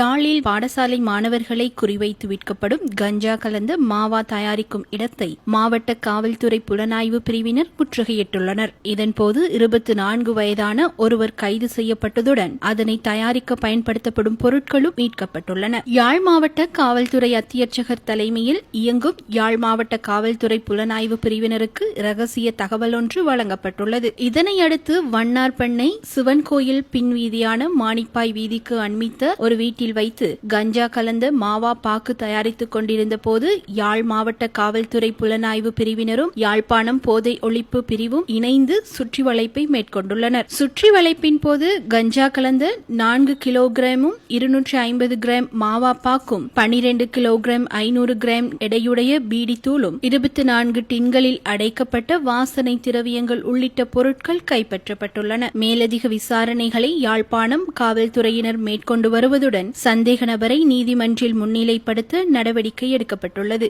யாழில் பாடசாலை மாணவர்களை குறிவைத்து விற்கப்படும் கஞ்சா கலந்த மாவா தயாரிக்கும் இடத்தை மாவட்ட காவல்துறை புலனாய்வு பிரிவினர் முற்றுகையிட்டுள்ளனர். இதன்போது இருபத்தி நான்கு வயதான ஒருவர் கைது செய்யப்பட்டதுடன் அதனை தயாரிக்க பயன்படுத்தப்படும் பொருட்களும் மீட்கப்பட்டுள்ளன. யாழ் மாவட்ட காவல்துறை அத்தியட்சகர் தலைமையில் இயங்கும் யாழ் மாவட்ட காவல்துறை புலனாய்வு பிரிவினருக்கு ரகசிய தகவல் ஒன்று வழங்கப்பட்டுள்ளது. இதனையடுத்து வண்ணார் பண்ணை சிவன் கோயில் பின்வீதியான மாணிப்பாய் வீதிக்கு அண்மித்த ஒரு வீட்டில் வைத்து கஞ்சா கலந்த மாவா பாக்கு தயாரித்துக் கொண்டிருந்த போது யாழ் மாவட்ட காவல்துறை புலனாய்வு பிரிவினரும் யாழ்ப்பாணம் போதை ஒழிப்பு பிரிவும் இணைந்து சுற்றி வளைப்பை மேற்கொண்டுள்ளனர். சுற்றி வளைப்பின் போது கஞ்சா கலந்த நான்கு கிலோகிராமும் இருநூற்றி ஐம்பது கிராம் மாவா பாக்கும் பனிரெண்டு கிலோகிராம் ஐநூறு கிராம் எடையுடைய பீடி தூளும் இருபத்தி நான்கு டின்களில் அடைக்கப்பட்ட வாசனை திரவியங்கள் உள்ளிட்ட பொருட்கள் கைப்பற்றப்பட்டுள்ளன. மேலதிக விசாரணைகளை யாழ்ப்பாணம் காவல்துறையினர் மேற்கொண்டு வருவதுடன் சந்தேக நபரை நீதிமன்றில் முன்னிலைப்படுத்த நடவடிக்கை எடுக்கப்பட்டுள்ளது.